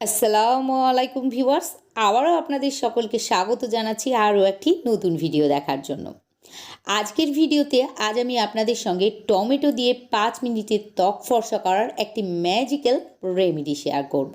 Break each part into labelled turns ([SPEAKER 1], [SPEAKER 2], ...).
[SPEAKER 1] আসসালামু আলাইকুম ভিউয়ার্স, আবারও আপনাদের সকলকে স্বাগত জানাচ্ছি আরও একটি নতুন ভিডিও দেখার জন্য। আজকের ভিডিওতে আজ আমি আপনাদের সঙ্গে টমেটো দিয়ে পাঁচ মিনিটের ত্বক ফর্সা করার একটি ম্যাজিক্যাল রেমেডি শেয়ার করব।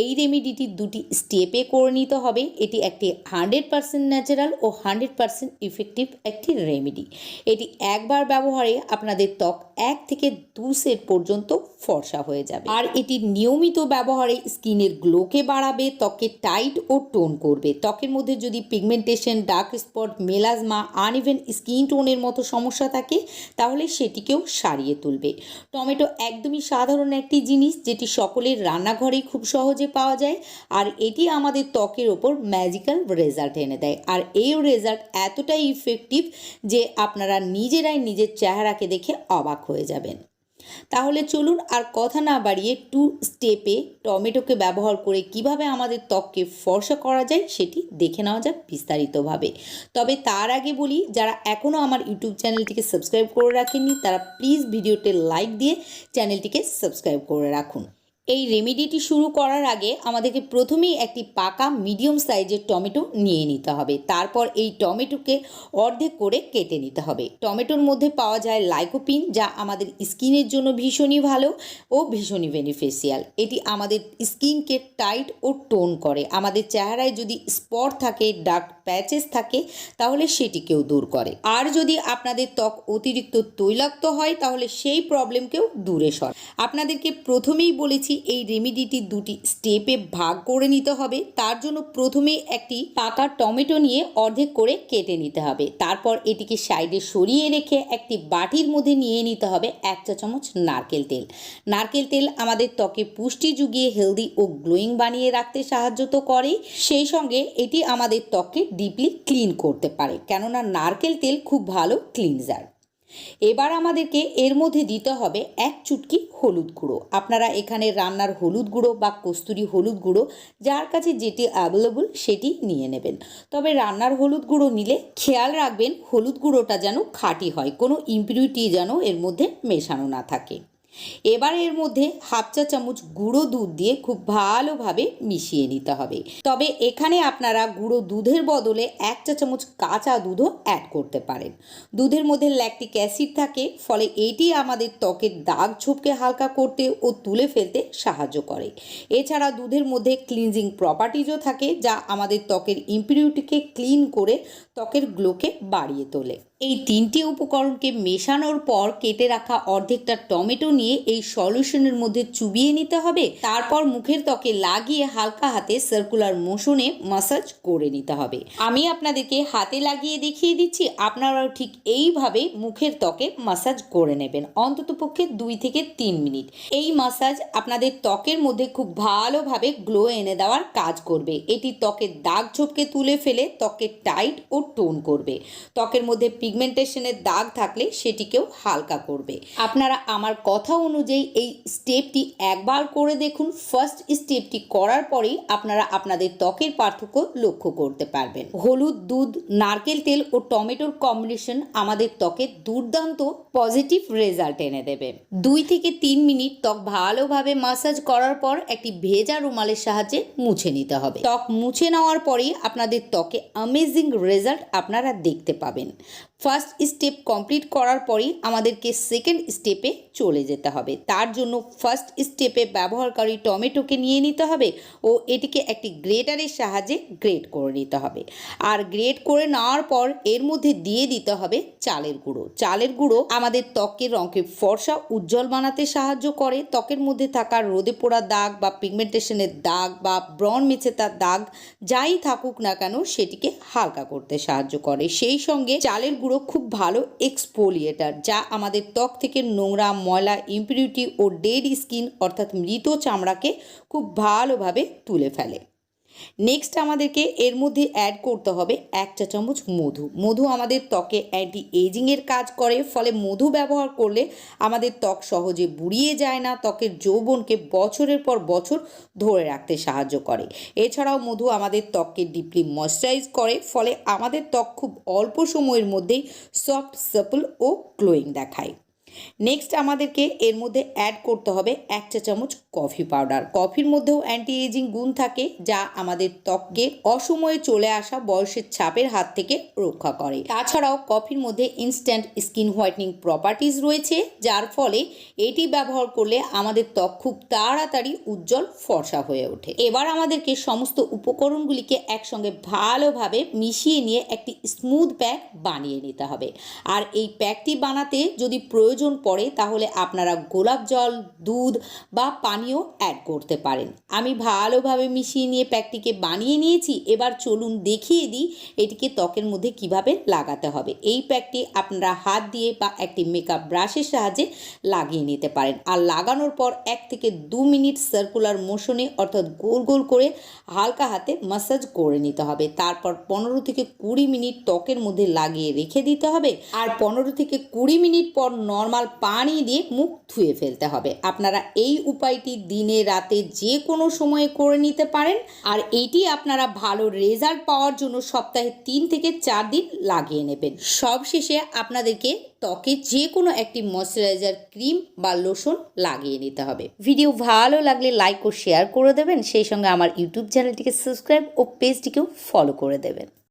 [SPEAKER 1] এই রেমেডিটি দুটি স্টেপে করে নিতে হবে। এটি একটি হান্ড্রেড পারসেন্ট ন্যাচারাল ও হান্ড্রেড পারসেন্ট ইফেক্টিভ একটি রেমেডি এটি একবার ব্যবহারে আপনাদের ত্বক এক থেকে দু সেট পর্যন্ত ফর্সা হয়ে যাবে। আর এটি নিয়মিত ব্যবহারে স্কিনের গ্লোকে বাড়াবে ত্বকে টাইট ও টোন করবে। ত্বকের মধ্যে যদি pigmentation dark spot melasma uneven skin টোনের মতো সমস্যা থাকে, তাহলে সেটিকেও সারিয়ে তুলবে। টমেটো একদমই সাধারণ একটি জিনিস, যেটি সকলের রান্নাঘরেই খুব সহজে পাওয়া যায় আর এটি আমাদের ত্বকের ওপর ম্যাজিক্যাল রেজাল্ট এনে দেয়। আর এই রেজাল্ট এতটাই ইফেক্টিভ যে আপনারা নিজেরাই নিজের চেহারাকে দেখে অবাক হয়ে যাবেন। তাহলে চলুন আর কথা না বাড়িয়ে টু স্টেপে টমেটোকে ব্যবহার করে কীভাবে আমাদের ত্বককে ফর্সা করা যায় সেটি দেখে নেওয়া যাক বিস্তারিতভাবে। তবে তার আগে বলি, যারা এখনও আমার ইউটিউব চ্যানেলটিকে সাবস্ক্রাইব করে রাখেননি, তারা প্লিজ ভিডিওতে লাইক দিয়ে চ্যানেলটিকে সাবস্ক্রাইব করে রাখুন। এই রেমেডিটি শুরু করার আগে আমাদেরকে প্রথমেই একটি পাকা মিডিয়াম সাইজের টমেটো নিয়ে নিতে হবে। তারপর এই টমেটোকে অর্ধেক করে কেটে নিতে হবে। টমেটোর মধ্যে পাওয়া যায় লাইকোপিন যা আমাদের স্কিনের জন্য ভীষণই ভালো ও ভীষণই বেনিফিশিয়াল এটি আমাদের স্কিনকে টাইট ও টোন করে। আমাদের চেহারায় যদি স্পট থাকে ডার্ক প্যাচেস থাকে, তাহলে সেটিকেও দূর করে। আর যদি আপনাদের ত্বক অতিরিক্ত তৈলাক্ত হয়, তাহলে সেই প্রবলেমকেও দূরে সর। আপনাদেরকে প্রথমেই বলেছি এই রেমিডিটি দুটি স্টেপে ভাগ করে নিতে হবে। তার জন্য প্রথমে একটি পাকা টমেটো নিয়ে অর্ধেক করে কেটে নিতে হবে। তারপর এটিকে সাইডে সরিয়ে রেখে একটি বাটির মধ্যে নিয়ে নিতে হবে এক চা চামচ নারকেল তেল। নারকেল তেল আমাদের ত্বকে পুষ্টি জুগিয়ে হেলদি ও গ্লোয়িং বানিয়ে রাখতে সাহায্য তো করেই। সেই সঙ্গে এটি আমাদের ত্বককে ডিপলি ক্লিন করতে পারে। কেননা নারকেল তেল খুব ভালো ক্লিনজার এবার আমাদেরকে এর মধ্যে দিতে হবে এক চুটকি হলুদ গুঁড়ো। আপনারা এখানে রান্নার হলুদ গুঁড়ো বা কস্তুরি হলুদ গুঁড়ো, যার কাছে যেটি অ্যাভেলেবল সেটি নিয়ে নেবেন। তবে রান্নার হলুদ গুঁড়ো নিলে খেয়াল রাখবেন, হলুদ গুঁড়োটা যেন খাঁটি হয়, কোনো ইম্পিউরিটি যেন এর মধ্যে মেশানো না থাকে। এবার এর মধ্যে হাফ চা চামচ গুঁড়ো দুধ দিয়ে খুব ভালোভাবে মিশিয়ে নিতে হবে। তবে এখানে আপনারা গুঁড়ো দুধের বদলে এক চা চামচ কাঁচা দুধও অ্যাড করতে পারেন। দুধের মধ্যে ল্যাকটিক অ্যাসিড থাকে, ফলে এটি আমাদের ত্বকের দাগ ছোপকে হালকা করতে ও তুলে ফেলতে সাহায্য করে। এছাড়া দুধের মধ্যে ক্লিনজিং প্রপার্টিজও থাকে, যা আমাদের ত্বকের ইম্পিউরিটিকে ক্লিন করে ত্বকের গ্লোকে বাড়িয়ে তোলে। এই তিনটি উপকরণকে মেশানোর পর কেটে রাখা অর্ধেকটা টমেটো নিয়ে এই সলিউশনের মধ্যে চুবিয়ে নিতে হবে। তারপর মুখের ত্বকে লাগিয়ে হালকা হাতে সার্কুলার মোশনে মাসাজ করে নিতে হবে। আমি আপনাদেরকে হাতে লাগিয়ে দেখিয়ে দিচ্ছি, আপনারাও ঠিক এইভাবে মুখের ত্বকে মাসাজ করে নেবেন, অন্তত পক্ষে দুই থেকে তিন মিনিট। এই মাসাজ আপনাদের ত্বকের মধ্যে খুব ভালোভাবে গ্লো এনে দেওয়ার কাজ করবে। এটি ত্বকের দাগ ঝোপকে তুলে ফেলে ত্বকে টাইট ও টোন করবে। ত্বকের মধ্যে পিগমেন্টেশনের দাগ থাকলে সেটিকেও হালকা করবে। আপনারা আমার কথা অনুযায়ী এই স্টেপটি একবার করে দেখুন। ফার্স্ট স্টেপটি করার পরেই আপনারা আপনাদের ত্বকের পার্থক্য লক্ষ্য করতে পারবেন। হলুদ, দুধ, নারকেল তেল ও টমেটোর কম্বিনেশন আমাদের ত্বকে দুর্দান্ত পজিটিভ রেজাল্ট এনে দেবে। দুই থেকে তিন মিনিট ত্বক ভালোভাবে মাসাজ করার পর একটি ভেজা রুমালের সাহায্যে মুছে নিতে হবে। ত্বক মুছে নেওয়ার পরেই আপনাদের ত্বকে অ্যামেজিং রেজাল্ট আপনারা দেখতে পাবেন। ফার্স্ট স্টেপ কমপ্লিট করার পরেই আমাদেরকে সেকেন্ড স্টেপে চলে যেতে হবে। তার জন্য ফার্স্ট স্টেপে ব্যবহারকারী টমেটোকে নিয়ে নিতে হবে ও এটিকে একটি গ্রেটারের সাহায্যে গ্রেট করে নিতে হবে। আর গ্রেট করে নেওয়ার পর এর মধ্যে দিয়ে দিতে হবে চালের গুঁড়ো। চালের গুঁড়ো আমাদের ত্বকের রঙকে ফর্সা, উজ্জ্বল বানাতে সাহায্য করে। ত্বকের মধ্যে থাকা রোদে পোড়া দাগ বা পিগমেন্টেশনের দাগ বা ব্রণ মেছেতার দাগ যাই থাকুক না কেন, সেটিকে হালকা করতে সাহায্য করে। সেই সঙ্গে চালের গুঁড়ো খুব ভালো এক্সপোলিয়েটার যা আমাদের ত্বক থেকে নোংরা, ময়লা ইম্পিউরিটি ও ডেড স্কিন অর্থাৎ মৃত চামড়াকে খুব ভালোভাবে তুলে ফেলে। নেক্সট আমাদেরকে এর মধ্যে অ্যাড করতে হবে এক চা চামচ মধু। মধু আমাদের ত্বকে অ্যান্টি এজিংয়ের কাজ করে, ফলে মধু ব্যবহার করলে আমাদের ত্বক সহজে বুড়িয়ে যায় না, ত্বকের যৌবনকে বছরের পর বছর ধরে রাখতে সাহায্য করে। এছাড়াও মধু আমাদের ত্বককে ডিপলি ময়শ্চারাইজ করে, ফলে আমাদের ত্বক খুব অল্প সময়ের মধ্যেই সফট সাপল ও গ্লোয়িং দেখায়। নেক্সট আমাদেরকে এর মধ্যে অ্যাড করতে হবে এক চা চামচ কফি পাউডার কফির মধ্যেও অ্যান্টি এজিং গুণ থাকে যা আমাদের ত্বককে অসময়ে চলে আসা বয়সের ছাপের হাত থেকে রক্ষা করে। তাছাড়াও কফির মধ্যে ইনস্ট্যান্ট স্কিন হোয়াইটনিং প্রপার্টিজ রয়েছে, যার ফলে এটি ব্যবহার করলে আমাদের ত্বক খুব তাড়াতাড়ি উজ্জ্বল ফর্সা হয়ে ওঠে। এবার আমাদেরকে সমস্ত উপকরণগুলিকে একসঙ্গে ভালোভাবে মিশিয়ে নিয়ে একটি স্মুথ প্যাক বানিয়ে নিতে হবে। আর এই প্যাকটি বানাতে যদি প্রয়োজন পড়ে, তাহলে আপনারা গোলাপ জল, দুধ বা পানীয় অ্যাড করতে পারেন। আমি ভালোভাবে মিশিয়ে নিয়ে প্যাকটিকে বানিয়ে নিয়েছি। এবার চলুন দেখিয়ে দিই এটিকে ত্বকের মধ্যে কীভাবে লাগাতে হবে। এই প্যাকটি আপনারা হাত দিয়ে বা একটি মেকআপ ব্রাশের সাহায্যে লাগিয়ে নিতে পারেন। আর লাগানোর পর এক থেকে দু মিনিট সার্কুলার মোশনে অর্থাৎ গোল গোল করে হালকা হাতে মাসাজ করে নিতে হবে। তারপর পনেরো থেকে কুড়ি মিনিট ত্বকের মধ্যে লাগিয়ে রেখে দিতে হবে। আর পনেরো থেকে কুড়ি মিনিট পর নর্মাল পানি দিয়ে মুখ ধুয়ে ফেলতে হবে। আপনারা এই উপায়টি দিনে রাতে যে কোনো সময়ে করে নিতে পারেন। আর এইটি আপনারা ভালো রেজাল্ট পাওয়ার জন্য সপ্তাহে তিন থেকে চার দিন লাগিয়ে নেবেন। সব শেষে আপনাদেরকে ত্বকে যে কোনো একটি ময়শ্চারাইজার ক্রিম বা লোশন লাগিয়ে নিতে হবে। ভিডিও ভালো লাগলে লাইক ও শেয়ার করে দেবেন। সেই সঙ্গে আমার ইউটিউব চ্যানেলটিকে সাবস্ক্রাইব ও পেজটিকেও ফলো করে দেবেন।